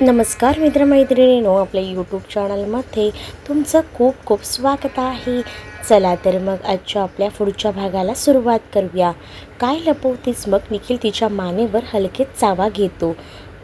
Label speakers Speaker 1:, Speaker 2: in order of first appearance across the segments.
Speaker 1: नमस्कार मित्रमैत्रिणींनो आपल्या यूट्यूब चॅनलमध्ये तुमचं खूप खूप स्वागत आहे. चला तर मग आजच्या आपल्या पुढच्या भागाला सुरुवात करूया. काय लपवतीस मग? निखिल तिच्या मानेवर हलकेच चावा घेतो.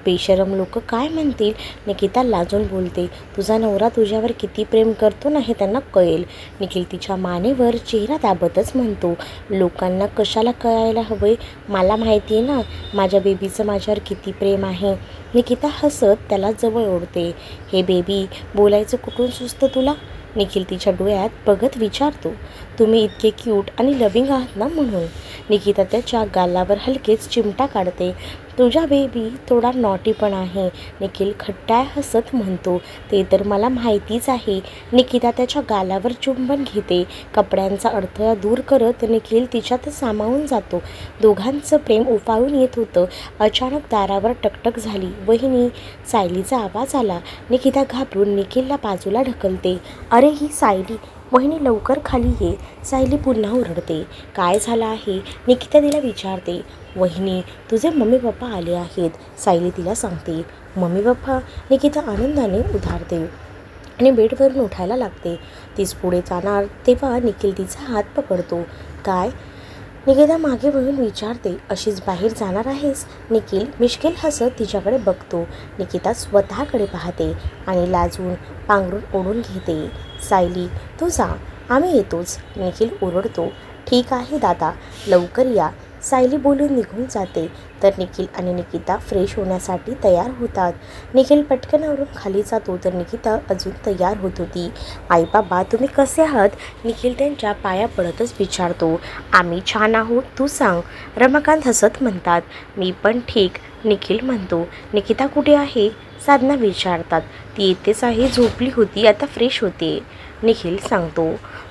Speaker 1: बेशरम लोक काय म्हणतील? निकिता लाजून बोलते. तुझा नवरा तुझ्यावर किती प्रेम करतो ना हे त्यांना कळेल. निखिल तिच्या मानेवर चेहरा दाबतच म्हणतो. लोकांना कशाला कळायला हवंय? मला माहिती आहे ना माझ्या बेबीचं माझ्यावर किती प्रेम आहे. निकिता हसत त्याला जवळ ओढते. हे बेबी बोलायचं कुठून सुचतं तुला? निखिल तिच्या डोळ्यात बघत विचारतो. तुम्ही इतके क्यूट आणि लविंग आहात ना म्हणून. निकिता त्याच्या गालावर हलकेच चिमटा काढते. तुझा बेबी थोडा नॉटी पण आहे. निखिल खट्टाय हसत म्हणतो ते तर मला माहितीच आहे. निकिता त्याच्या गालावर चुंबन घेते. कपड्यांचा अडथळा दूर करत निखिल तिच्यात सामावून जातो. दोघांचं प्रेम उफाळून येत होतं. अचानक दारावर टकटक झाली. वहिनी सायलीचा आवाज आला. निकिता घाबरून निखिलला बाजूला ढकलते. अरे ही सायली वहिनी लवकर खाली ये सायली पुन्हा ओरडते. काय झालं आहे? निकिता तिला विचारते. वहिनी तुझे मम्मी पप्पा आले आहेत सायली तिला सांगते. Mummy papa? निकिता आनंदाने उधारते आणि बेडवरून उठायला लागते. तीच पुढे जाणार तेव्हा निखिल तिचा हात पकडतो. काय? निकिता मागे वळून विचारते अशीच बाहेर जाणार आहेस? निखिल मिश्किल हसत तिच्याकडे बघतो. निकिता स्वतःकडे पाहते आणि लाजून पांघरून ओढून घेते. सायली तू जा आम्ही येतोच. निखिल ओरडतो. ठीक आहे दादा. लवकर या. सायली बोलून निघून जाते. तर निखिल आणि निकिता फ्रेश होण्यासाठी तयार होतात. निखिल पटकन आवरून खाली जातो तर निकिता अजून तयार होत होती. आई बाबा तुम्ही कसे आहात? निखिल त्यांच्या पाया पडतच विचारतो. आम्ही छान आहोत तू सांग. रमाकांत हसत म्हणतात. मी पण ठीक. निखिल म्हणतो निकिता कुठे आहे? साधना विचारतात. ती येतेच आहे झोपली होती आता फ्रेश होते. निखिल सांगतो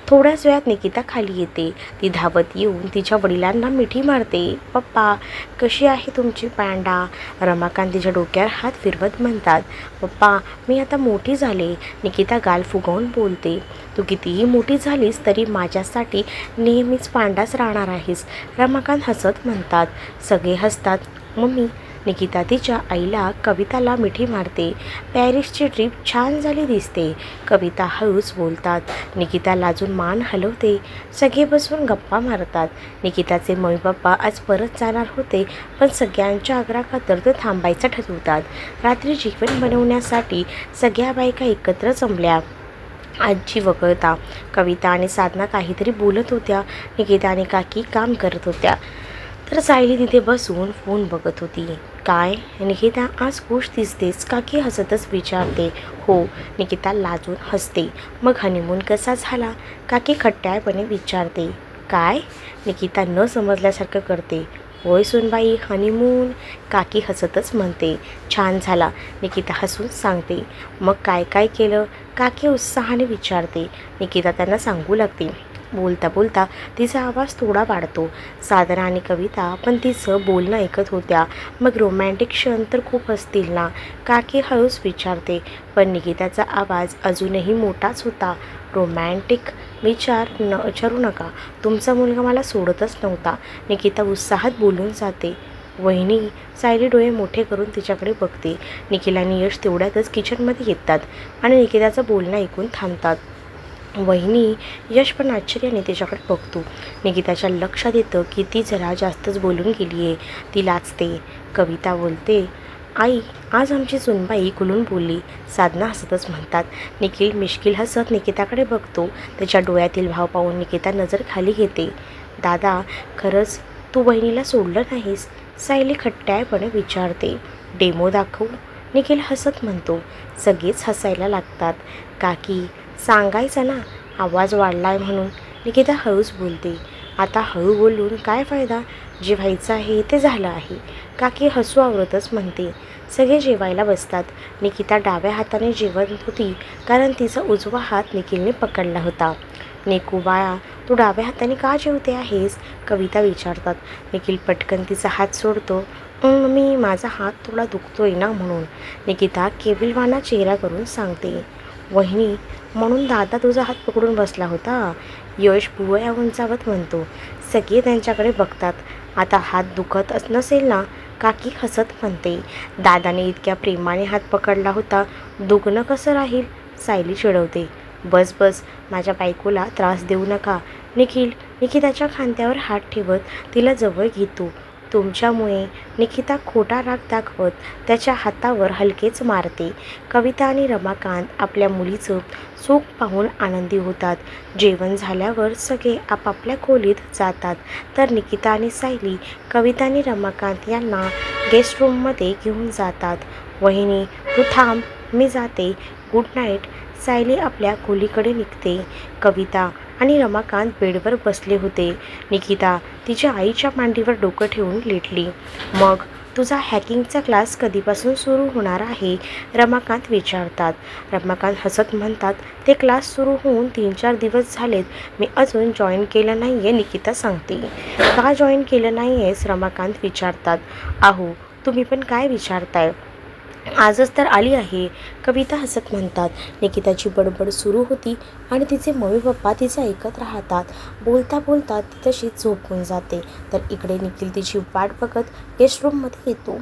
Speaker 1: थोड्याच वेळात निकिता खाली येते. ती धावत येऊन तिच्या वडिलांना मिठी मारते. पप्पा कशी आहे तुमची पांडा? रमाकांत तिच्या डोक्यावर हात फिरवत म्हणतात पप्पा मी आता मोठी झाले. निकिता गाल फुगवून बोलते तू कितीही मोठी झालीस तरी माझ्यासाठी नेहमीच पांडाच राहणार आहेस. रमाकांत हसत म्हणतात सगळे हसतात. मम्मी निकिता तिच्या आईला कविताला मिठी मारते. पॅरिसची ट्रिप छान झाली दिसते. कविता हळूच बोलतात. निकिता लाजून मान हलवते. सगळे बसून गप्पा मारतात. निकिताचे मम्मी पप्पा आज परत जाणार होते पण सगळ्यांच्या आग्रहाखातर ते थांबायचं ठरवतात. रात्री जेवण बनवण्यासाठी सगळ्या बायका एकत्र जमल्या. आजी वगळता. कविता आणि साधना काहीतरी बोलत होत्या. निकिता आणि काकी काम करत होत्या. तर सायली तिथे बसून फोन बघत होती. काय? निकिता आज खुश दिसतेस काकी हसतच विचारते? हो. निकिता लाजून हसते. मग हनीमून कसा झाला? काकी खट्ट्याळपणे विचारते. काय? निकिता न समजल्यासारखं करते. होय सुनबाई हनीमून काकी हसतच म्हणते. छान झाला. निकिता हसून सांगते. मग काय काय केलं? काकी उत्साहाने विचारते. निकिता त्यांना सांगू लागते. बोलता बोलता तिचा आवाज थोडा वाढतो. सादरा आणि कविता पण तिचं बोलणं ऐकत होत्या. मग रोमॅन्टिक क्षण तर खूप असतील ना? काकी हळूच विचारते. पण निकिताचा आवाज अजूनही मोठाच होता. रोमॅन्टिक विचार न विचारू नका. तुमचा मुलगा मला सोडतच नव्हता. निकिता उत्साहात बोलून जाते. वहिनी सायली डोळे मोठे करून तिच्याकडे बघते. निखिल आणि यश तेवढ्यातच किचनमध्ये येतात आणि निकिताचं बोलणं ऐकून थांबतात. वहिनी यश पण आश्चर्याने तिच्याकडे बघतो. निकिताच्या लक्षात येतं की ती जरा जास्तच बोलून गेली आहे. ती लाचते कविता बोलते आई आज आमची सुनबाई खुलून बोलली. साधना हसतच म्हणतात. निखिल मिश्किल हसत निकिताकडे बघतो. त्याच्या डोळ्यातील भाव पाहून निकिता नजर खाली घेते. दादा खरंच तू बहिणीला सोडलं नाहीस? सायली खट्ट्यायपणे विचारते. डेमो दाखवू निखिल हसत म्हणतो. सगळेच हसायला लागतात. काकी सांगायचं ना आवाज वाढलाय म्हणून. निकिता हळूच बोलते. आता हळू बोलून काय फायदा? जे व्हायचं आहे ते झालं आहे. काकी हसू आवरतच म्हणते. सगळे जेवायला बसतात. निकिता डाव्या हाताने जेवत होती कारण तिचा उजवा हात निखिलने पकडला होता. नेकू बाळा तू डाव्या हाताने का जेवते आहेस? कविता विचारतात. निखिल पटकन तिचा हात सोडतो. "अं, मी माझा हात थोडा दुखतोय ना म्हणून. निकिता केविलवाना चेहरा करून सांगते. वहिनी म्हणून दादा तुझा हात पकडून बसला होता. यश भुवया उंचावत म्हणतो सगळे त्यांच्याकडे बघतात. आता हात दुखत अस नसेल ना? काकी हसत म्हणते. दादाने इतक्या प्रेमाने हात पकडला होता. दुखणं कसं राहील? सायली चिडवते. बस बस माझ्या बायकोला त्रास देऊ नका. निखिल निखिताच्या खांद्यावर हात ठेवत तिला जवळ घेतो तुमच्यामुळे निकिता खोटा राग दाखवत त्याच्या हातावर हलकेच मारते. कविता आणि रमाकांत आपल्या मुलीचं सुख पाहून आनंदी होतात. जेवण झाल्यावर सगळे आपापल्या खोलीत जातात. तर निकिता आणि सायली कविता आणि रमाकांत यांना गेस्ट रूममध्ये घेऊन जातात. वहिनी तू थांब मी जाते. Good night. सायली आपल्या खोलीकडे निघते. कविता आणि रमाकांत बेडवर बसले होते. निकिता तिच्या आईच्या मांडीवर डोकं ठेवून लेटली. मग तुझा हॅकिंगचा क्लास कधीपासून सुरू होणार आहे? रमाकांत विचारतात. रमाकांत हसत म्हणतात ते क्लास सुरू होऊन तीन चार दिवस झालेत. मी अजून जॉईन केलं नाही आहे निकिता सांगते. का जॉईन केलं नाही आहेस रमाकांत विचारतात. आहो तुम्ही पण काय विचारताय? आजच तर आली आहे. कविता हसत म्हणतात. निकिताची बडबड सुरू होती आणि तिचे मम्मी पप्पा तिचे ऐकत राहतात. बोलता बोलता ती तशीच झोपून जाते. तर इकडे निखिल तिची वाट बघत गेस्ट रूममध्ये येतो.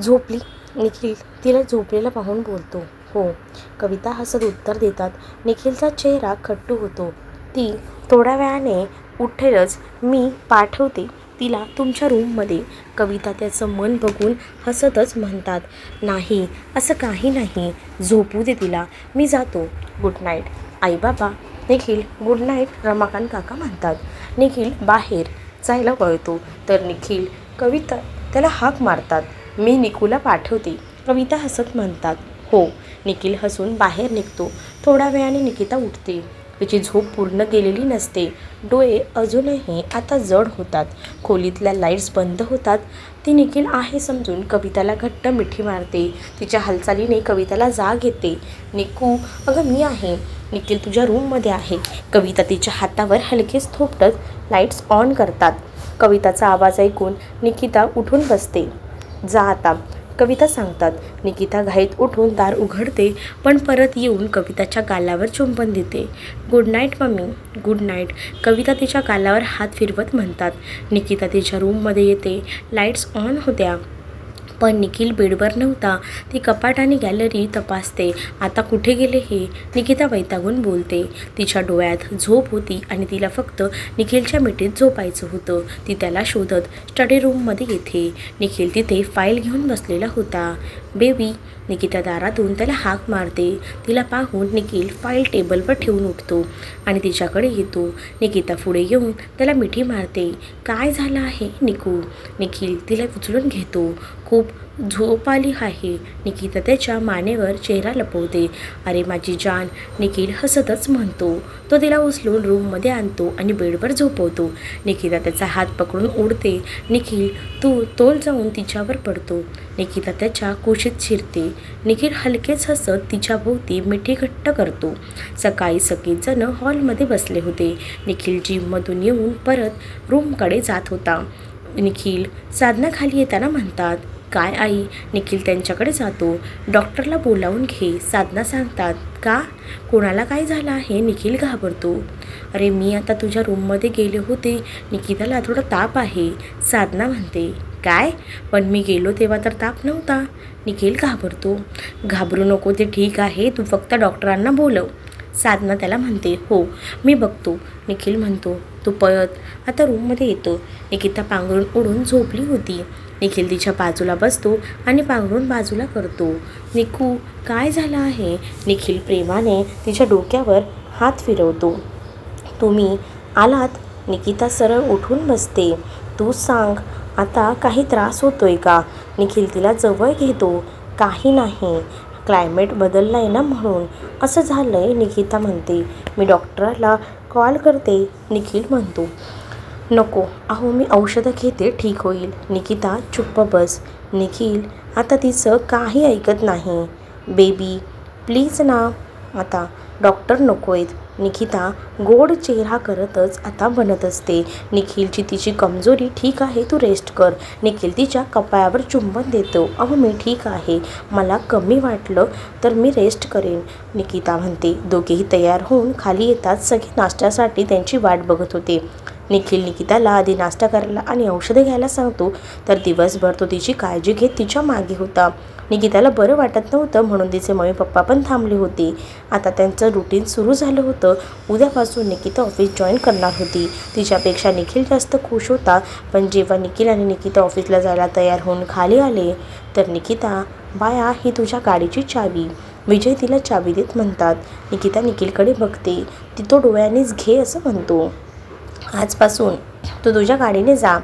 Speaker 1: झोपली. निखिल तिला झोपलेला पाहून बोलतो. हो. कविता हसत उत्तर देतात. निखिलचा चेहरा खट्टू होतो. ती थोड्या वेळाने उठेलच. मी पाठवते. तिला तुमच्या रूममध्ये कविता त्याचं मन बघून हसतच म्हणतात नाही असं काही नाही. झोपू दे तिला. मी जातो. Good night. आई बाबा निखिल गुड नाईट. रमाकांत काका म्हणतात. निखिल बाहेर. जायला वळतो. तर निखिल कविता. त्याला हाक मारतात. मी निकूला पाठवते. कविता हसत म्हणतात. हो. निखिल हसून बाहेर निघतो. थोड्या वेळाने निकिता उठते. तिची झोप पूर्ण गेलेली नसते. डोळे अजूनही आता जड होतात. खोलीतल्या लाईट्स बंद होतात. ती निखिल आहे समजून कविताला घट्ट मिठी मारते. तिच्या हालचालीने कविताला जाग येते. निकू अगं मी आहे. निखिल तुझ्या रूममध्ये आहे. कविता तिच्या हातावर हलकेच थोपटत लाईट्स ऑन करतात. कविताचा आवाज ऐकून निकिता उठून बसते. जा आता. कविता सांगतात. निकिता घाईत उठून दार उघडते पण परत येऊन कविताच्या गालावर चुंबन देते. Good night mummy good night Kavita तिच्या गालावर हात फिरवत म्हणतात. निकिता तिच्या रूममध्ये येते. लाईट्स ऑन होत्या. पण निखिल बेडवर नव्हता. ती कपाट आणि गॅलरी तपासते. आता कुठे गेले हे? निकिता वैतागून बोलते. तिच्या डोळ्यात झोप होती आणि तिला फक्त निखिलच्या मिठीत झोपायचं होतं. ती त्याला शोधत स्टडी रूममध्ये येते. निखिल तिथे फाईल घेऊन बसलेला होता. बेबी निकिता दारातून त्याला हाक मारते. तिला पाहून निखिल फाईल टेबलवर ठेवून उठतो आणि तिच्याकडे येतो. निकिता पुढे येऊन त्याला मिठी मारते. काय झालं आहे निकू? निखिल तिला उचलून घेतो. खूप झोप आली आहे. निकिता त्याच्या मानेवर चेहरा लपवते. अरे माझी जान निखिल हसतच म्हणतो. तो तिला उचलून रूममध्ये आणतो आणि बेडवर झोपवतो. निकिता त्याचा हात पकडून उडते निखिल तू तोल जाऊन तिच्यावर पडतो. निकिता त्याच्या कुशीत शिरते. निखिल हलकेच हसत तिच्या भोवती मिठी घट्ट करतो. सकाळी सगळेजण हॉलमध्ये बसले होते. निखिल जिममधून येऊन परत रूमकडे जात होता. निखिल साधना खाली येताना म्हणतात काय आई? निखिल त्यांच्याकडे जातो. डॉक्टरला बोलावून घे. साधना सांगतात का? कोणाला काय झालं आहे? निखिल घाबरतो. अरे मी आता तुझ्या रूममध्ये गेले होते. निकिताला थोडा ताप आहे. साधना म्हणते काय? पण मी गेलो तेव्हा तर ताप नव्हता. निखिल घाबरतो. घाबरू नको ते ठीक आहे. तू फक्त डॉक्टरांना बोलव. साधना त्याला म्हणते हो मी बघतो. निखिल म्हणतो तू पळत. आता रूममध्ये येतो. निकिता पांघरून उडून झोपली होती. निखिल तिच्या बाजूला बसतो आणि पांघरून बाजूला करतो. निकू काय झालं आहे? निखिल प्रेमाने तिच्या डोक्यावर हात फिरवतो. तुम्ही आलात? निकिता सरळ उठून बसते. तू सांग आता काही त्रास होतोय का? निखिल तिला जवळ घेतो. काही नाही क्लायमेट बदललं आहे ना म्हणून. असं झालं आहे निकिता म्हणते. मी डॉक्टरला कॉल करते निखिल म्हणतो. नको. अहो मी औषधं घेते ठीक होईल. निकिता चुप्प बस. निखिल आता तिचं काही ऐकत नाही. बेबी प्लीज ना. आता डॉक्टर नको आहेत. निकिता गोड चेहरा करतच आता बनत असते. निखिलची तिची कमजोरी ठीक आहे तू रेस्ट कर. निखिल तिच्या कपाळावर चुंबन देतो. अहो मी ठीक आहे. मला कमी वाटलं तर मी रेस्ट करेन. निकिता म्हणते दोघेही तयार होऊन खाली येतात. सगळे नाश्त्यासाठी त्यांची वाट बघत होते. निखिल निकिताला आधी नाश्ता करायला आणि औषधं घ्यायला सांगतो तर दिवसभर तो तिची काळजी घेत तिच्यामागे होता. निकिताला बरं वाटत नव्हतं म्हणून तिचे मम्मी पप्पा पण थांबले होते. आता त्यांचं रुटीन सुरू झालं होतं. उद्यापासून निकिता ऑफिस जॉईन करणार होती. तिच्यापेक्षा निखिल जास्त खुश होता. पण जेव्हा निखिल आणि निकिता ऑफिसला जायला तयार होऊन खाली आले तर निकिता बाया ही तुझ्या गाडीची चावी. विजय तिला चावी देत म्हणतात. निकिता निखिलकडे बघते. ती तो डोळ्यानेच घे असं म्हणतो. आजपासून तू तुझ्या गाडीने जा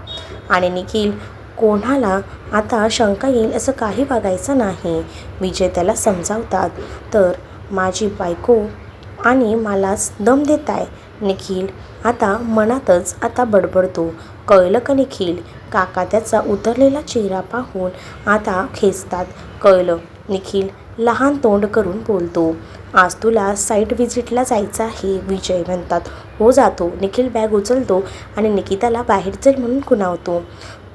Speaker 1: आणि निखिल कोणाला आता शंका येईल असं काही बघायचं नाही. विजय त्याला समजावतात. तर माझी बायको आणि मलाच दम देत आहे निखिल आता मनातच आता बडबडतो. कळलं का निखिल? काका त्याचा उतरलेला चेहरा पाहून आता खेचतात. कळलं. निखिल लहान तोंड करून बोलतो. आज तुला साईट व्हिजिटला जायचं आहे विजय म्हणतात. हो जातो. निखिल बॅग उचलतो आणि निकिताला बाहेर चल म्हणून खुणावतो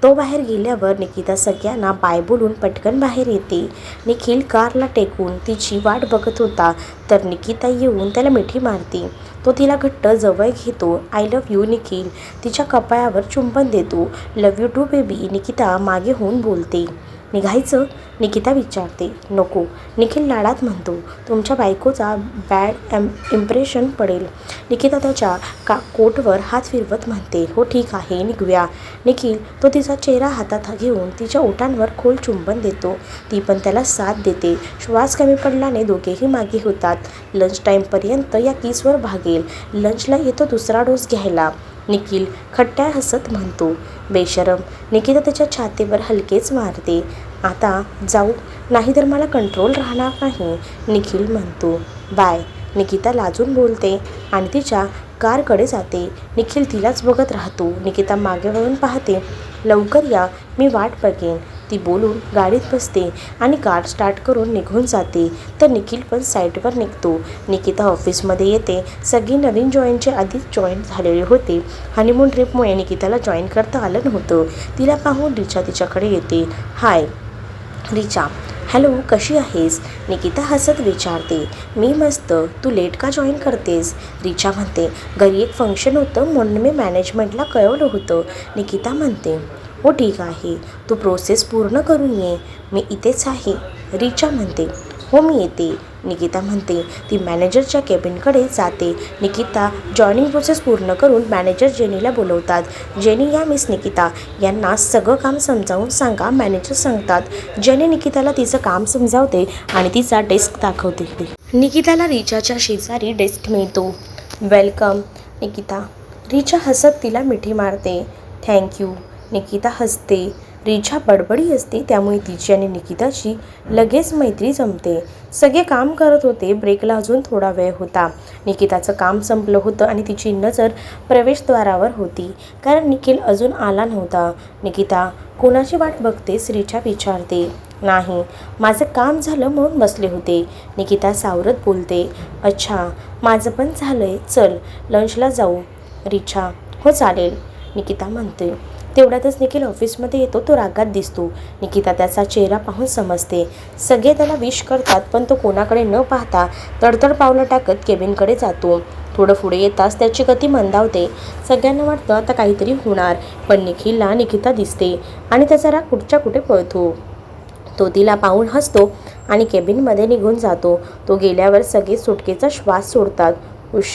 Speaker 1: तो बाहेर गेल्यावर निकिता सगळ्यांना बाय बोलून पटकन बाहेर येते. निखिल कारला टेकून तिची वाट बघत होता. तर निकिता येऊन त्याला मिठी मारते. तो तिला घट्ट जवळ घेतो. I love you Nikhil. तिच्या कपाळावर चुंबन देतो. Love you too baby Nikita मागे होऊन बोलते. निघायचं. निकिता विचारते. नको. निखिल लाडात म्हणतो. तुमच्या बायकोचा बॅड एम इम्प्रेशन पडेल. निकिता त्याच्या का कोटवर हात फिरवत म्हणते. हो ठीक आहे निघूया. निखिल तो तिचा चेहरा हातात घेऊन तिच्या ओठांवर खोल चुंबन देतो. ती पण त्याला साथ देते. श्वास कमी पडल्याने दोघेही मागे होतात. लंच टाईमपर्यंत या किसवर भागेल. लंचला येतो दुसरा डोस घ्यायला. निखिल खट्ट्या हसत म्हणतो. बेशरम निकिता त्याच्या छातीवर हलकेच मारते. आता जाऊ नाही तर मला कंट्रोल राहणार नाही निखिल म्हणतो. बाय निकिता लाजून बोलते आणि तिच्या कारकडे जाते. निखिल तिलाच बघत राहतो. निकिता मागे वळून पाहते लवकर या मी वाट बघेन. ती बोलून गाडीत बसते आणि कार स्टार्ट करून निघून जाते. तर निखिल पण साईटवर निघतो. निकिता ऑफिसमध्ये येते. सगळी नवीन जॉईनचे आधीच जॉईन झालेले होते. हनीमून ट्रिपमुळे निकिताला जॉईन करता आलं नव्हतं. तिला पाहून रिचा तिच्याकडे येते. हाय रिचा. हॅलो कशी आहेस? निकिता हसत विचारते. मी मस्त. तू लेट का जॉईन करतेस? रिचा म्हणते. घरी एक फंक्शन होतं म्हणून मी मॅनेजमेंटला कळवलं होतं. निकिता म्हणते. हो ठीक आहे. तू प्रोसेस पूर्ण करून ये. मी इथेच आहे. रिचा म्हणते. हो मी येते. निकिता म्हणते ती मॅनेजरच्या केबिनकडे जाते. निकिता जॉईनिंग प्रोसेस पूर्ण करून मॅनेजर जेनीला बोलवतात. जेनी या मिस निकिता. यांना सगळं काम समजावून सांगा. मॅनेजर सांगतात. जेनी निकिताला तिचं काम समजावते आणि तिचा डेस्क दाखवते. निकिताला रिचाच्या शेजारी डेस्क मिळतो. वेलकम निकिता. रिचा हसत तिला मिठी मारते. थँक्यू निकिता हसते. रिछा बडबडी असते त्यामुळे तिची आणि निकिताची लगेच मैत्री जमते. सगळे काम करत होते ब्रेकला अजून थोडा वेळ होता. निकिताचं काम संपलं होतं आणि तिची नजर प्रवेशद्वारावर होती. कारण निखिल अजून आला नव्हता. निकिता कोणाची वाट बघतेस? रिछा विचारते. नाही. माझं काम झालं म्हणून बसले होते. निकिता सावरत बोलते. अच्छा माझं पण झालं आहे चल लंचला जाऊ. रिछा हो चालेल. निकिता म्हणते. तेवढ्यातच निखिल ऑफिसमध्ये येतो तो रागात दिसतो. निकिता त्याचा चेहरा पाहून समजते. सगळे त्याला विश करतात पण तो कोणाकडे न पाहता तडतड पावलं टाकत केबिनकडे जातो. थोडं पुढे येताच त्याची गती मंदावते. सगळ्यांना वाटतं आता काहीतरी होणार पण निखिलला निकिता दिसते आणि त्याचा राग कुठच्या कुठे पळतो. तो तिला पाहून हसतो आणि केबिनमध्ये निघून जातो. तो गेल्यावर सगळे सुटकेचा श्वास सोडतात. उश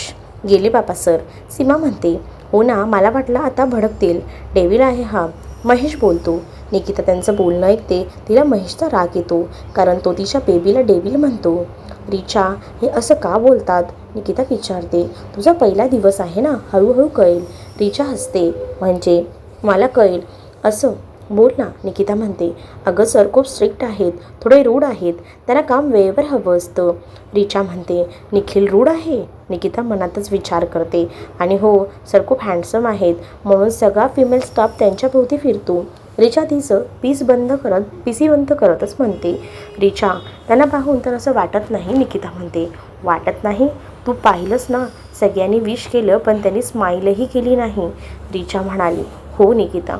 Speaker 1: गेले बापा सर सीमा म्हणते. हो ना मला वाटलं आता भडकतील. डेविल आहे हा. महेश बोलतो निकिता त्यांचं बोलणं ऐकते. तिला महेशचा राग येतो. कारण तो तिच्या बेबीला डेविल म्हणतो. रिचा हे असं का बोलतात? निकिता विचारते. तुझा पहिला दिवस आहे ना? हळूहळू कळेल. रिचा हसते. म्हणजे? मला कळेल. असं. बोल ना निकिता म्हणते. अगं सर खूप स्ट्रिक्ट आहेत. थोडे रूढ आहेत. त्यांना काम वेळेवर हवं असतं. रिचा म्हणते. निखिल रूढ आहे? निकिता मनातच विचार करते. आणि हो सर खूप हँडसम आहेत. म्हणून सगळा फिमेल स्टाफ त्यांच्याभोवती फिरतो. रिचा तिचं पीस बंद करत पीसी बंद करतच म्हणते. रिचा त्यांना पाहून तर असं वाटत नाही निकिता म्हणते. वाटत नाही? तू पाहिलंस ना? सगळ्यांनी विश केलं पण त्यांनी स्माईलही केली नाही. रिचा म्हणाली हो निकिता.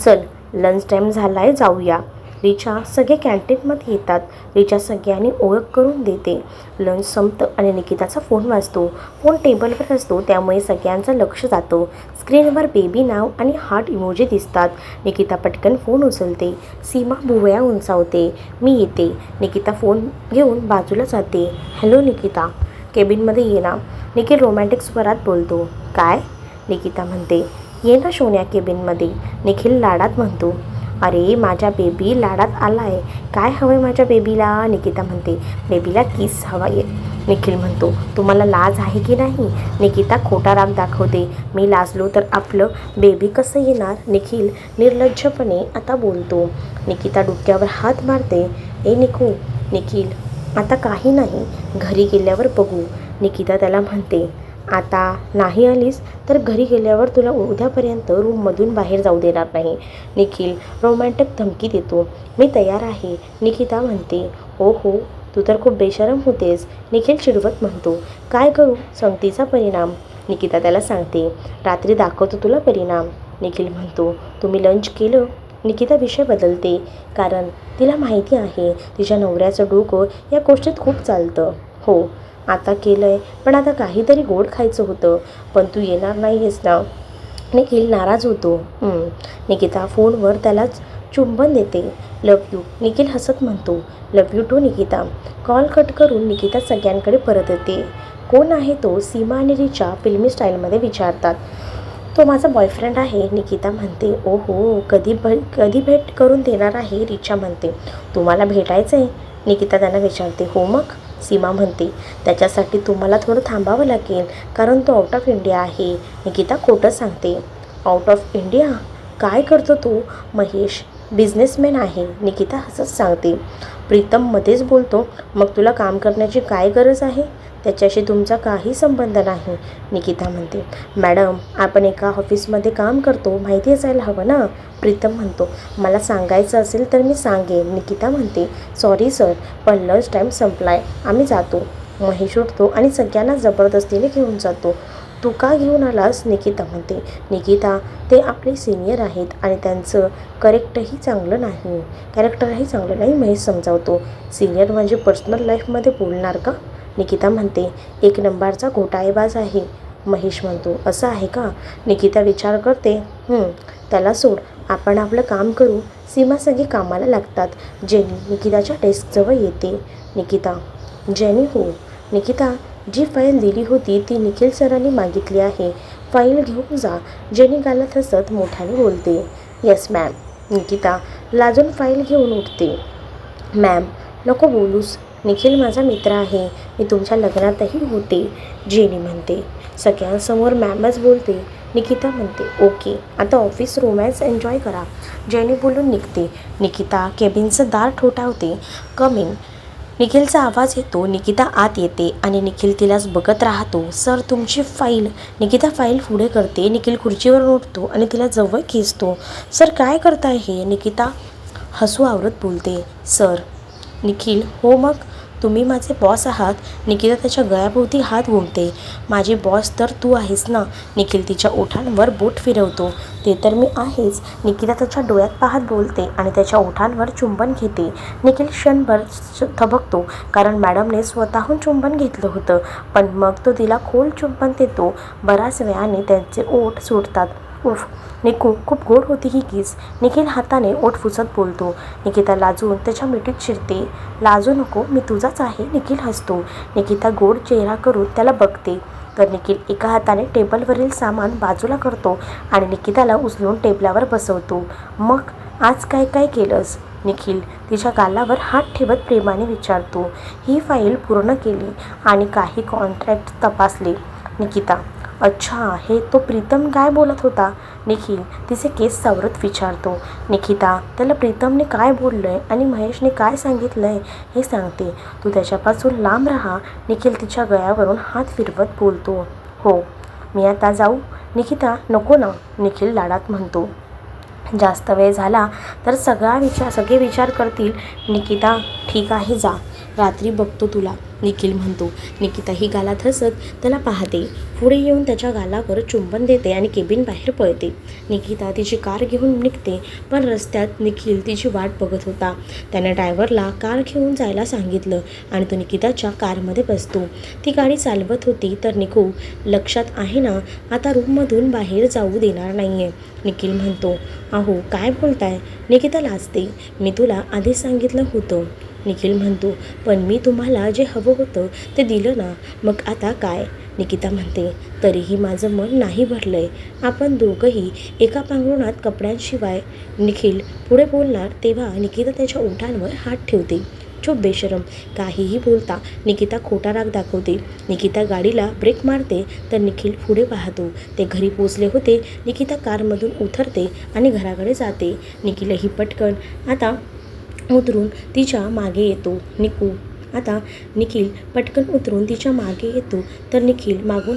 Speaker 1: चल लंच टाईम झाला आहे जाऊया. रिचा सगळे कॅन्टीनमध्ये येतात. रिचा सगळ्यांनी ओळख करून देते. लंच संपतं आणि निकिताचा फोन वाजतो. फोन टेबलवर असतो त्यामुळे सगळ्यांचं लक्ष जातं. स्क्रीनवर बेबी नाव आणि हार्ट इमोजी दिसतात. निकिता पटकन फोन उचलते. सीमा भुवया उंचावते. मी येते. निकिता फोन घेऊन बाजूला जाते. हॅलो निकिता. केबिनमध्ये ये ना. निखिल रोमॅन्टिक स्वरात बोलतो. काय? निकिता म्हणते. ये ना सोन्या केबिनमध्ये निखिल लाडात म्हणतो. अरे माझ्या बेबी लाडात आला आहे काय हवंय माझ्या बेबीला निकिता म्हणते. बेबीला किस हवा आहे. निखिल म्हणतो तुम्हाला लाज आहे की नाही? निकिता खोटा राग दाखवते. मी लाजलो तर आपलं बेबी कसं येणार? निखिल निर्लज्जपणे आता बोलतो. निकिता डोक्यावर हात मारते. ए निकू निखिल आता काही नाही. घरी गेल्यावर बघू. निकिता त्याला म्हणते आता नाही आलीस तर घरी गेल्यावर तुला उद्यापर्यंत रूममधून बाहेर जाऊ देणार नाही. निखिल रोमॅन्टिक धमकी देतो. मी तयार आहे. निकिता म्हणते हो हो तू तर खूप बेशरम होतेस. निखिल चिडवत म्हणतो काय करू? संगतीचा परिणाम. निकिता त्याला सांगते रात्री दाखवतो तुला परिणाम. निखिल म्हणतो तुम्ही लंच केलं? निकिता विषय बदलते कारण तिला माहिती आहे तिच्या नवऱ्याचं डोकं या गोष्टीत खूप चालतं. हो आता केलं आहे पण आता काहीतरी गोड खायचं होतं. पण तू येणार नाही आहेस ना. निखिल नाराज होतो. निकिता फोनवर त्यालाच चुंबन देते. लव यू निखिल हसत म्हणतो. Love you too Nikita. Call cut करून निकिता सगळ्यांकडे परत येते. कोण आहे तो? सीमा आणि रिचा फिल्मी स्टाईलमध्ये विचारतात. तो माझा बॉयफ्रेंड आहे निकिता म्हणते. ओ हो कधी भ कधी भेट करून देणार आहे? रिचा म्हणते. तुम्हाला भेटायचं आहे निकिता त्यांना विचारते. हो मग? सीमा म्हणते त्याच्यासाठी तुम्हाला थोडं थांबावं लागेल कारण तो आउट ऑफ इंडिया आहे निकिता खोटं सांगते. आउट ऑफ इंडिया काय करतो तो? महेश बिझनेसमॅन आहे निकिता हसत सांगते. प्रीतम मध्येच बोलतो मग तुला काम करण्याची काय गरज आहे? त्याच्याशी तुमचा काही संबंध नाही निकिता म्हणते. मॅडम आपण एका ऑफिसमध्ये काम करतो माहिती असायला हवं ना? प्रीतम म्हणतो. मला सांगायचं असेल तर मी सांगेन निकिता म्हणते. सॉरी सर पण लंच टाईम संपलाय आम्ही जातो. महेश उठतो आणि सगळ्यांना जबरदस्तीने घेऊन जातो. तू का घेऊन आलास? निकिता म्हणते. निकिता ते आपले सिनियर आहेत आणि त्यांचं करेक्टही चांगलं नाही. कॅरेक्टरही चांगलं नाही महेश समजावतो. सिनियर म्हणजे पर्सनल लाईफमध्ये बोलणार का? निकिता म्हणते एक नंबरचा घोटाळेबाज आहे. महेश म्हणतो असं आहे का? निकिता विचार करते त्याला सोड आपण आपलं काम करू. सीमा सगळी कामाला लागतात. जेनी निकिताच्या डेस्कजवळ येते. निकिता जेनी हो. निकिता जी फाईल दिली होती ती निखिल सरांनी मागितली आहे. फाईल घेऊन जा. जेनी गालात हसत मोठ्याने बोलते येस मॅम निकिता लाजून फाईल घेऊन उठते. मॅम नको बोलूस. निखिल माझा मित्र आहे. मी तुमच्या लग्नातही होते जेनी म्हणते. सगळ्यांसमोर मॅमच बोलते. निकिता म्हणते ओके आता ऑफिस रोमॅन्स एन्जॉय करा. जेनी बोलून निघते. निकिता केबिनचं दार ठोठावते. कमिंग निखिलचा आवाज येतो. निकिता आत येते आणि निखिल तिलाच बघत राहतो. सर तुमची फाईल. निकिता फाईल पुढे करते. निखिल खुर्चीवर उठतो आणि तिला जवळ खेचतो. सर काय करताय हे? निकिता हसू आवरत बोलते. सर निखिल हो मग. तुम्ही माझे बॉस आहात. निकिता त्याच्या गळ्याभोवती हात घुमते. माझी बॉस तर तू आहेस ना? निखिल तिच्या ओठांवर बोट फिरवतो. ते तर मी आहेच. निकिता त्याच्या डोळ्यात पाहत बोलते आणि त्याच्या ओठांवर चुंबन घेते. निखिल क्षणभर थबकतो कारण मॅडमने स्वतःहून चुंबन घेतलं होतं. पण मग तो तिला खोल चुंबन देतो. बऱ्याच वेळाने त्यांचे ओठ सुटतात उफ निकू खूप गोड होती ही किस निखिल हाताने ओठ फुसत बोलतो. निकिता लाजून त्याच्या मिठीत शिरते. लाजू नको मी तुझाच आहे निखिल हसतो. निकिता गोड चेहरा करून त्याला बघते. तर निखिल एका हाताने टेबलवरील सामान बाजूला करतो आणि निकिताला उचलून टेबलावर बसवतो. मग आज काय काय केलंस? निखिल तिच्या गालावर हात ठेवत प्रेमाने विचारतो. ही फाईल पूर्ण केली आणि काही कॉन्ट्रॅक्ट तपासले. निकिता अच्छा हे तो प्रीतम काय बोलत होता? निखिल तिचे केस सावरत विचारतो. निकिता त्याला प्रीतमने काय बोललं आहे आणि महेशने काय सांगितलं आहे हे सांगते. तू त्याच्यापासून लांब राहा. निखिल तिच्या गळ्यावरून हात फिरवत बोलतो. हो मी आता जाऊ. निकिता नको ना निखिल लाडात म्हणतो. जास्त वेळ झाला तर सगळा विचार सगळे विचार करतील. निकिता ठीक आहे जा. रात्री बघतो तुला. निखिल म्हणतो. निकिता ही गालात हसत त्याला पाहते. पुढे येऊन त्याच्या गालावर चुंबन देते आणि केबिन बाहेर पळते. निकिता तिची कार घेऊन निघते पण रस्त्यात निखिल तिची वाट बघत होता. त्याने ड्रायव्हरला कार घेऊन जायला सांगितलं आणि तो निकिताच्या कारमध्ये बसतो. ती गाडी चालवत होती तर निकू लक्षात आहे ना आता रूममधून बाहेर जाऊ देणार नाही आहे निखिल म्हणतो अहो काय बोलताय? निकिता लाजते. मी तुला आधीच सांगितलं होतं. निखिल म्हणतो पण मी तुम्हाला जे हवं होतं ते दिलं ना मग आता काय? निकिता म्हणते तरीही माझं मन नाही भरलं आहे आपण दोघंही एका पांघरुणात कपड्यांशिवाय. निखिल पुढे बोलणार तेव्हा निकिता त्याच्या ओठांवर हात ठेवते. चुप बेशरम. काहीही बोलता निकिता खोटा राग दाखवते. निकिता गाडीला ब्रेक मारते तर निखिल पुढे पाहतो. ते घरी पोचले होते निकिता कारमधून उतरते आणि घराकडे जाते. निखिलही पटकन आता उतरून तिच्यामागे येतो निकू. आता निखिल पटकन उतरून तिच्यामागे येतो तर निखिल मागून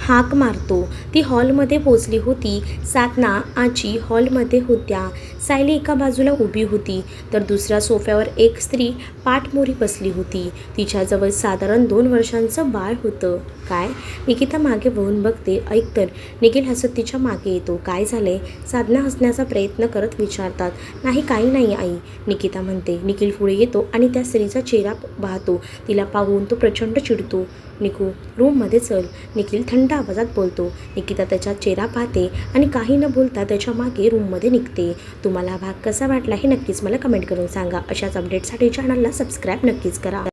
Speaker 1: हाक मारतो. ती हॉलमध्ये पोचली होती. साधना आजी हॉलमध्ये होत्या. सायली एका बाजूला उभी होती. तर दुसऱ्या सोफ्यावर एक स्त्री पाठमोरी बसली होती. तिच्याजवळ साधारण दोन वर्षांचं बाळ होतं. काय? निकिता मागे बघून बघते. ऐक तर निखिल हसत तिच्यामागे येतो. काय झालंय? साधना हसण्याचा प्रयत्न करत विचारतात. नाही काही नाही आई. निकिता म्हणते. निखिल पुढे येतो आणि त्या स्त्रीचा चेहरा पाहतो. तिला पाहून तो प्रचंड चिडतो. निकू रूममध्ये चल. निखिल थंड आवाजात बोलतो. निकिता त्याचा चेहरा पाहते आणि काही न बोलता त्याच्यामागे रूममध्ये निघते. तुम्हाला हा भाग कसा वाटला हे नक्कीच मला कमेंट करून सांगा. अशाच अपडेटसाठी चॅनलला सबस्क्राईब नक्कीच करा.